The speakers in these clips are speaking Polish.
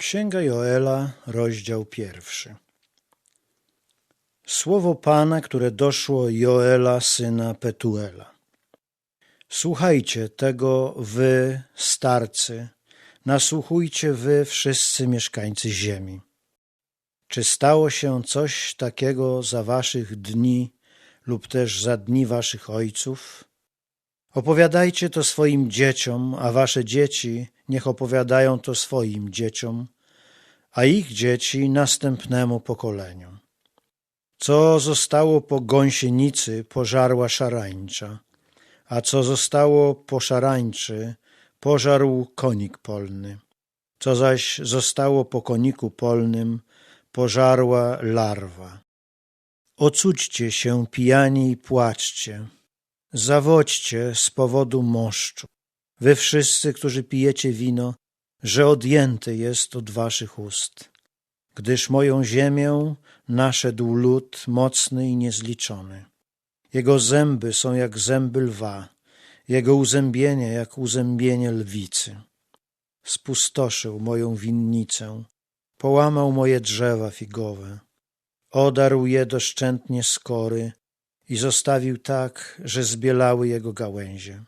Księga Joela, rozdział pierwszy. Słowo Pana, które doszło Joela, syna Petuela. Słuchajcie tego, wy, starcy, nasłuchujcie wy, wszyscy mieszkańcy ziemi. Czy stało się coś takiego za waszych dni lub też za dni waszych ojców? Opowiadajcie to swoim dzieciom, a wasze dzieci niech opowiadają to swoim dzieciom, a ich dzieci następnemu pokoleniu. Co zostało po gąsienicy, pożarła szarańcza, a co zostało po szarańczy, pożarł konik polny. Co zaś zostało po koniku polnym, pożarła larwa. Ocućcie się pijani i płaczcie, zawodźcie z powodu moszczu. Wy wszyscy, którzy pijecie wino, że odjęty jest od waszych ust. Gdyż moją ziemię naszedł lud mocny i niezliczony. Jego zęby są jak zęby lwa, jego uzębienie jak uzębienie lwicy. Spustoszył moją winnicę, połamał moje drzewa figowe, odarł je doszczętnie skory i zostawił tak, że zbielały jego gałęzie.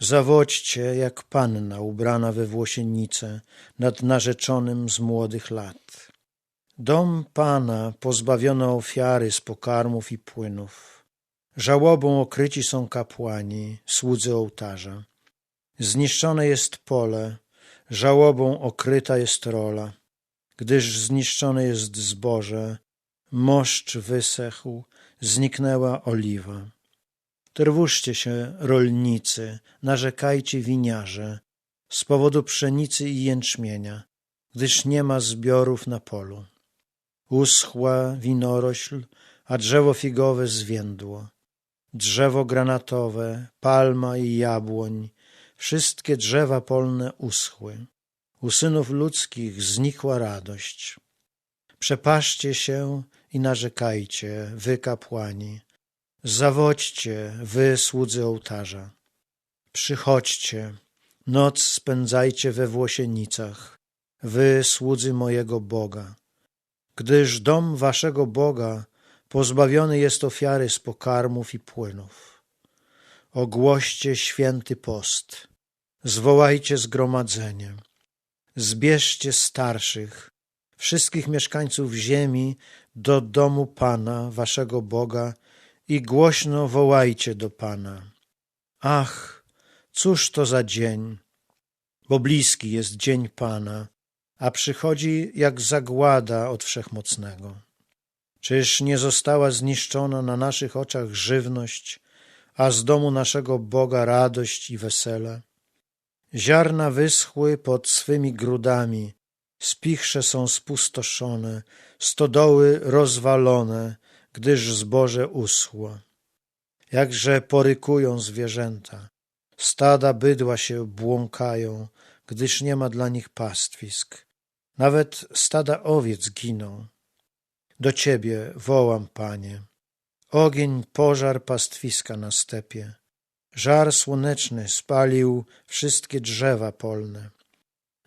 Zawodźcie jak panna ubrana we włosienicę nad narzeczonym z młodych lat. Dom Pana pozbawiono ofiary z pokarmów i płynów. Żałobą okryci są kapłani, słudzy ołtarza. Zniszczone jest pole, żałobą okryta jest rola, gdyż zniszczone jest zboże, moszcz wysechł, zniknęła oliwa. Trwóżcie się, rolnicy, narzekajcie winiarze, z powodu pszenicy i jęczmienia, gdyż nie ma zbiorów na polu. Uschła winorośl, a drzewo figowe zwiędło. Drzewo granatowe, palma i jabłoń, wszystkie drzewa polne uschły. U synów ludzkich znikła radość. Przepaszcie się i narzekajcie, wy kapłani, Zawodźcie, wy słudzy ołtarza. Przychodźcie, noc spędzajcie we włosienicach, wy słudzy mojego Boga. Gdyż dom waszego Boga pozbawiony jest ofiary z pokarmów i płynów. Ogłoście święty post, zwołajcie zgromadzenie, zbierzcie starszych, wszystkich mieszkańców ziemi do domu Pana, waszego Boga, i głośno wołajcie do Pana. Ach, cóż to za dzień, bo bliski jest dzień Pana, a przychodzi jak zagłada od Wszechmocnego. Czyż nie została zniszczona na naszych oczach żywność, a z domu naszego Boga radość i wesele? Ziarna wyschły pod swymi grudami, spichrze są spustoszone, stodoły rozwalone, gdyż zboże uschło. Jakże porykują zwierzęta, stada bydła się błąkają, gdyż nie ma dla nich pastwisk. Nawet stada owiec giną. Do Ciebie wołam, Panie. Ogień pożar pastwiska na stepie. Żar słoneczny spalił wszystkie drzewa polne.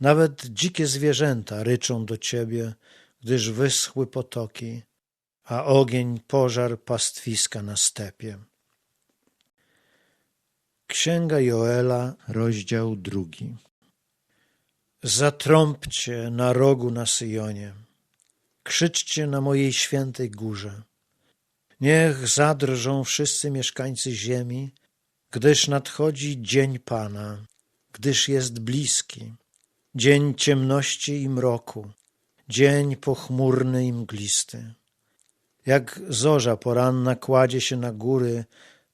Nawet dzikie zwierzęta ryczą do Ciebie, gdyż wyschły potoki a ogień pożar pastwiska na stepie. Księga Joela, rozdział drugi. Zatrąbcie na rogu na Syjonie, krzyczcie na mojej świętej górze. Niech zadrżą wszyscy mieszkańcy ziemi, gdyż nadchodzi dzień Pana, gdyż jest bliski, dzień ciemności i mroku, dzień pochmurny i mglisty. Jak zorza poranna kładzie się na góry,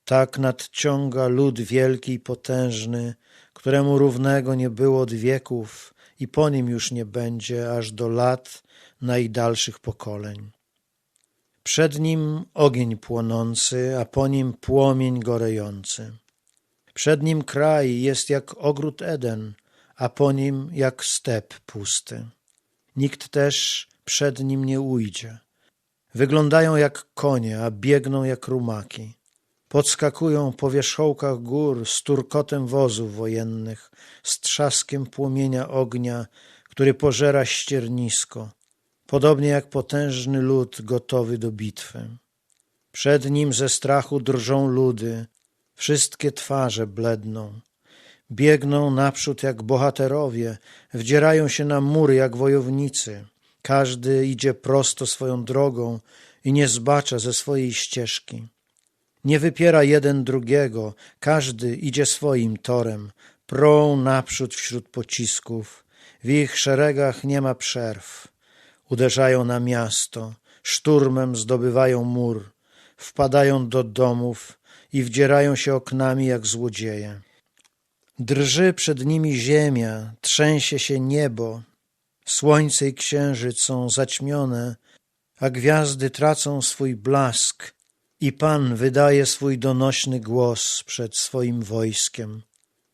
tak nadciąga lud wielki i potężny, któremu równego nie było od wieków i po nim już nie będzie aż do lat najdalszych pokoleń. Przed nim ogień płonący, a po nim płomień gorejący. Przed nim kraj jest jak ogród Eden, a po nim jak step pusty. Nikt też przed nim nie ujdzie. Wyglądają jak konie, a biegną jak rumaki. Podskakują po wierzchołkach gór z turkotem wozów wojennych, z trzaskiem płomienia ognia, który pożera ściernisko, podobnie jak potężny lud gotowy do bitwy. Przed nim ze strachu drżą ludy, wszystkie twarze bledną. Biegną naprzód jak bohaterowie, wdzierają się na mury jak wojownicy. Każdy idzie prosto swoją drogą i nie zbacza ze swojej ścieżki. Nie wypiera jeden drugiego, każdy idzie swoim torem, prą naprzód wśród pocisków. W ich szeregach nie ma przerw. Uderzają na miasto, szturmem zdobywają mur, wpadają do domów i wdzierają się oknami jak złodzieje. Drży przed nimi ziemia, trzęsie się niebo, słońce i księżyc są zaćmione, a gwiazdy tracą swój blask i Pan wydaje swój donośny głos przed swoim wojskiem,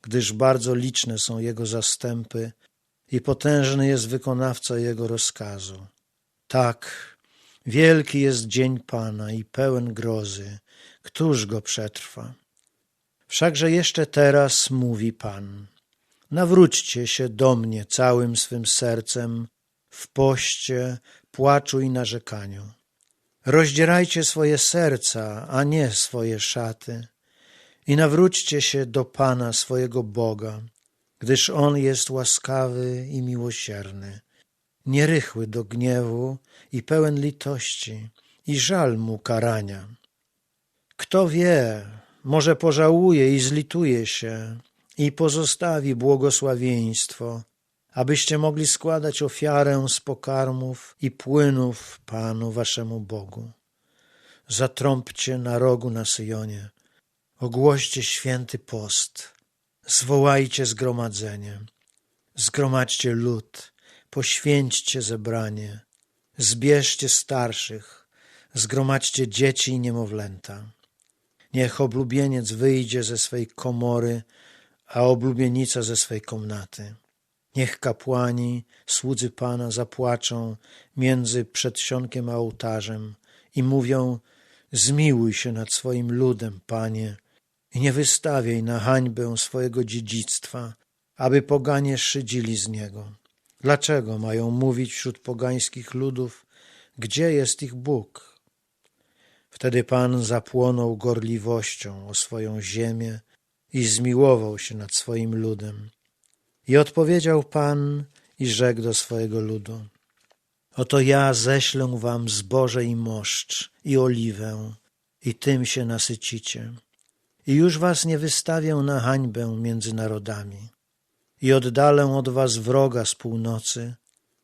gdyż bardzo liczne są Jego zastępy i potężny jest wykonawca Jego rozkazu. Tak, wielki jest dzień Pana i pełen grozy, któż go przetrwa? Wszakże jeszcze teraz mówi Pan, nawróćcie się do mnie całym swym sercem w poście, płaczu i narzekaniu. Rozdzierajcie swoje serca, a nie swoje szaty i nawróćcie się do Pana swojego Boga, gdyż On jest łaskawy i miłosierny, nierychły do gniewu i pełen litości i żal mu karania. Kto wie, może pożałuje i zlituje się i pozostawi błogosławieństwo, abyście mogli składać ofiarę z pokarmów i płynów Panu waszemu Bogu. Zatrąbcie na rogu na Syjonie, ogłoście święty post, zwołajcie zgromadzenie, zgromadźcie lud, poświęćcie zebranie, zbierzcie starszych, zgromadźcie dzieci i niemowlęta. Niech oblubieniec wyjdzie ze swej komory, a oblubienica ze swej komnaty. Niech kapłani, słudzy Pana, zapłaczą między przedsionkiem a ołtarzem i mówią: Zmiłuj się nad swoim ludem, Panie, i nie wystawiaj na hańbę swojego dziedzictwa, aby poganie szydzili z niego. Dlaczego mają mówić wśród pogańskich ludów, gdzie jest ich Bóg? Wtedy Pan zapłonął gorliwością o swoją ziemię i zmiłował się nad swoim ludem. I odpowiedział Pan i rzekł do swojego ludu: Oto ja ześlę wam zboże i moszcz i oliwę, i tym się nasycicie. I już was nie wystawię na hańbę między narodami. I oddalę od was wroga z północy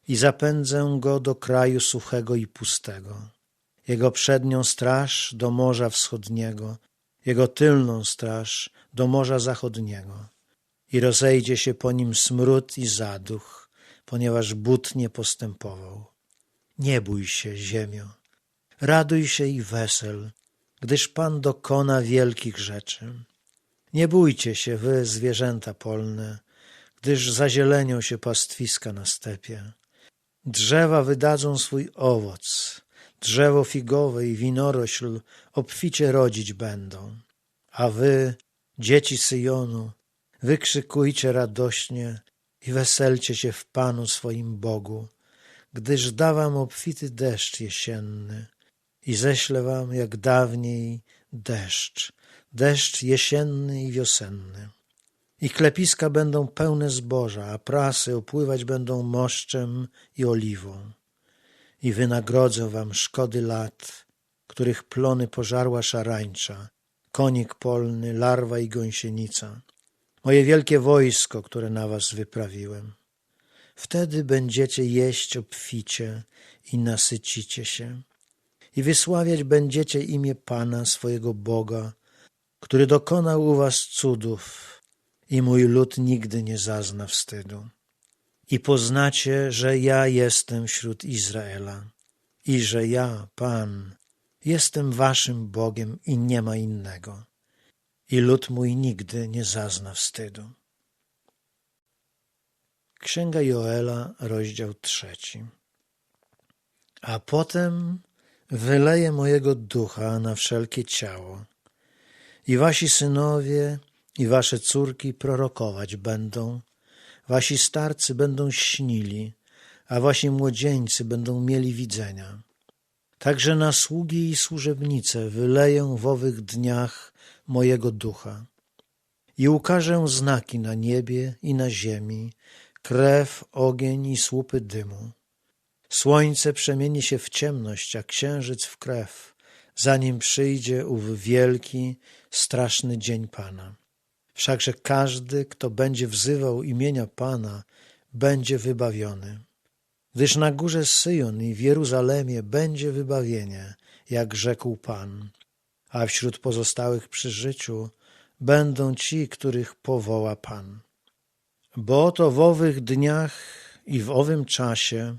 i zapędzę go do kraju suchego i pustego. Jego przednią straż do Morza Wschodniego, jego tylną straż do Morza Zachodniego i rozejdzie się po nim smród i zaduch, ponieważ but nie postępował. Nie bój się, ziemio, raduj się i wesel, gdyż Pan dokona wielkich rzeczy. Nie bójcie się, wy zwierzęta polne, gdyż zazielenią się pastwiska na stepie. Drzewa wydadzą swój owoc, drzewo figowe i winorośl obficie rodzić będą. A wy, dzieci Syjonu, wykrzykujcie radośnie i weselcie się w Panu swoim Bogu, gdyż da wam obfity deszcz jesienny i ześlę wam jak dawniej deszcz, deszcz jesienny i wiosenny. I klepiska będą pełne zboża, a prasy opływać będą moszczem i oliwą. I wynagrodzę wam szkody lat, których plony pożarła szarańcza, konik polny, larwa i gąsienica, moje wielkie wojsko, które na was wyprawiłem. Wtedy będziecie jeść obficie i nasycicie się i wysławiać będziecie imię Pana swojego Boga, który dokonał u was cudów i mój lud nigdy nie zazna wstydu. I poznacie, że ja jestem wśród Izraela i że ja, Pan, jestem waszym Bogiem i nie ma innego. I lud mój nigdy nie zazna wstydu. Księga Joela, rozdział trzeci. A potem wyleję mojego ducha na wszelkie ciało. I wasi synowie i wasze córki prorokować będą, wasi starcy będą śnili, a wasi młodzieńcy będą mieli widzenia. Także na sługi i służebnice wyleję w owych dniach mojego ducha. I ukażę znaki na niebie i na ziemi, krew, ogień i słupy dymu. Słońce przemieni się w ciemność, a księżyc w krew, zanim przyjdzie ów wielki, straszny dzień Pana. Wszakże każdy, kto będzie wzywał imienia Pana, będzie wybawiony. Gdyż na górze Syjon i w Jeruzalemie będzie wybawienie, jak rzekł Pan, a wśród pozostałych przy życiu będą ci, których powoła Pan. Bo oto w owych dniach i w owym czasie,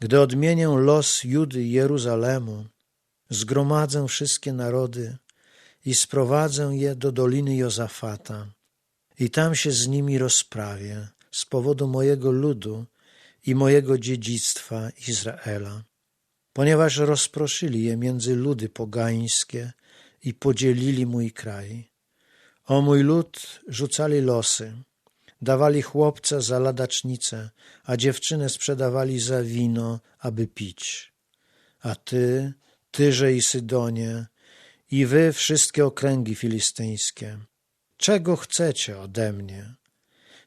gdy odmienię los Judy i Jeruzalemu, zgromadzę wszystkie narody i sprowadzę je do doliny Jozafata i tam się z nimi rozprawię z powodu mojego ludu i mojego dziedzictwa Izraela, ponieważ rozproszyli je między ludy pogańskie i podzielili mój kraj. O mój lud rzucali losy, dawali chłopca za ladacznicę, a dziewczynę sprzedawali za wino, aby pić. A ty, Tyrze i Sydonie, i wy wszystkie okręgi filistyńskie, czego chcecie ode mnie?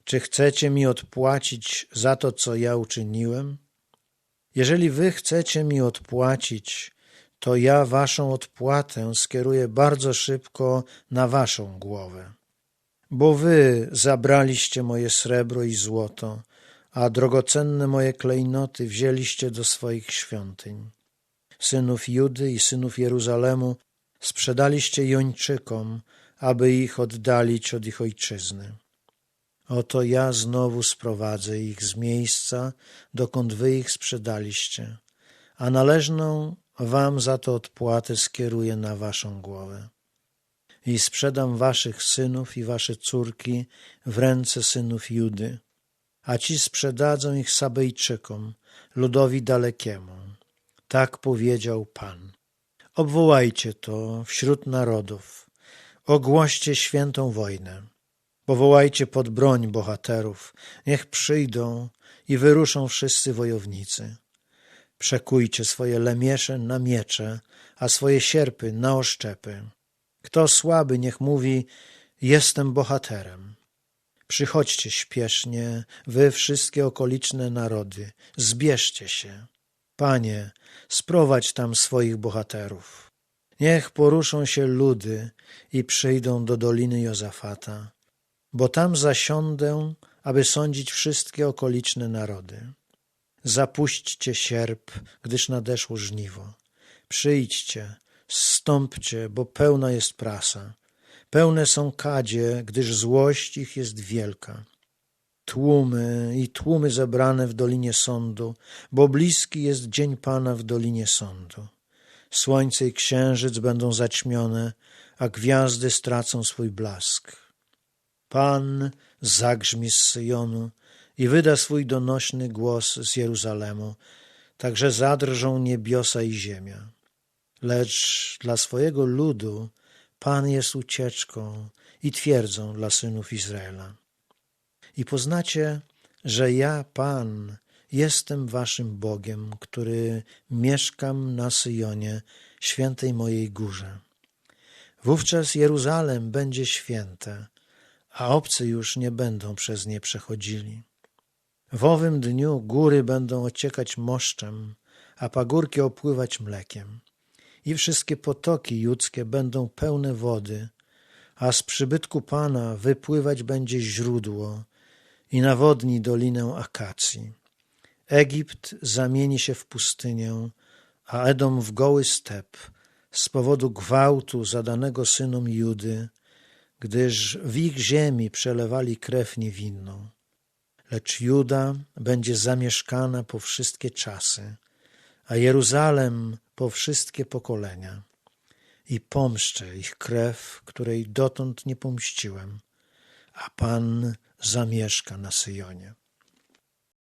Czy chcecie mi odpłacić za to, co ja uczyniłem? Jeżeli wy chcecie mi odpłacić, to ja waszą odpłatę skieruję bardzo szybko na waszą głowę. Bo wy zabraliście moje srebro i złoto, a drogocenne moje klejnoty wzięliście do swoich świątyń. Synów Judy i synów Jeruzalemu sprzedaliście Jończykom, aby ich oddalić od ich ojczyzny. Oto ja znowu sprowadzę ich z miejsca, dokąd wy ich sprzedaliście, a należną wam za to odpłatę skieruję na waszą głowę. I sprzedam waszych synów i wasze córki w ręce synów Judy, a ci sprzedadzą ich Sabejczykom, ludowi dalekiemu. Tak powiedział Pan. Obwołajcie to wśród narodów, ogłoście świętą wojnę. Powołajcie pod broń bohaterów, niech przyjdą i wyruszą wszyscy wojownicy. Przekujcie swoje lemiesze na miecze, a swoje sierpy na oszczepy. Kto słaby, niech mówi, jestem bohaterem. Przychodźcie śpiesznie, wy wszystkie okoliczne narody, zbierzcie się. Panie, sprowadź tam swoich bohaterów. Niech poruszą się ludy i przyjdą do doliny Jozafata, bo tam zasiądę, aby sądzić wszystkie okoliczne narody. Zapuśćcie sierp, gdyż nadeszło żniwo. Przyjdźcie, zstąpcie, bo pełna jest prasa. Pełne są kadzie, gdyż złość ich jest wielka. Tłumy i tłumy zebrane w dolinie sądu, bo bliski jest dzień Pana w dolinie sądu. Słońce i księżyc będą zaćmione, a gwiazdy stracą swój blask. Pan zagrzmi z Syjonu i wyda swój donośny głos z Jeruzalemu, także zadrżą niebiosa i ziemia. Lecz dla swojego ludu Pan jest ucieczką i twierdzą dla synów Izraela. I poznacie, że ja, Pan, jestem waszym Bogiem, który mieszkam na Syjonie, świętej mojej górze. Wówczas Jeruzalem będzie święte, a obcy już nie będą przez nie przechodzili. W owym dniu góry będą ociekać moszczem, a pagórki opływać mlekiem. I wszystkie potoki judzkie będą pełne wody, a z przybytku Pana wypływać będzie źródło i nawodni dolinę akacji. Egipt zamieni się w pustynię, a Edom w goły step z powodu gwałtu zadanego synom Judy, gdyż w ich ziemi przelewali krew niewinną. Lecz Juda będzie zamieszkana po wszystkie czasy, a Jeruzalem po wszystkie pokolenia. I pomszczę ich krew, której dotąd nie pomściłem, a Pan zamieszka na Syjonie.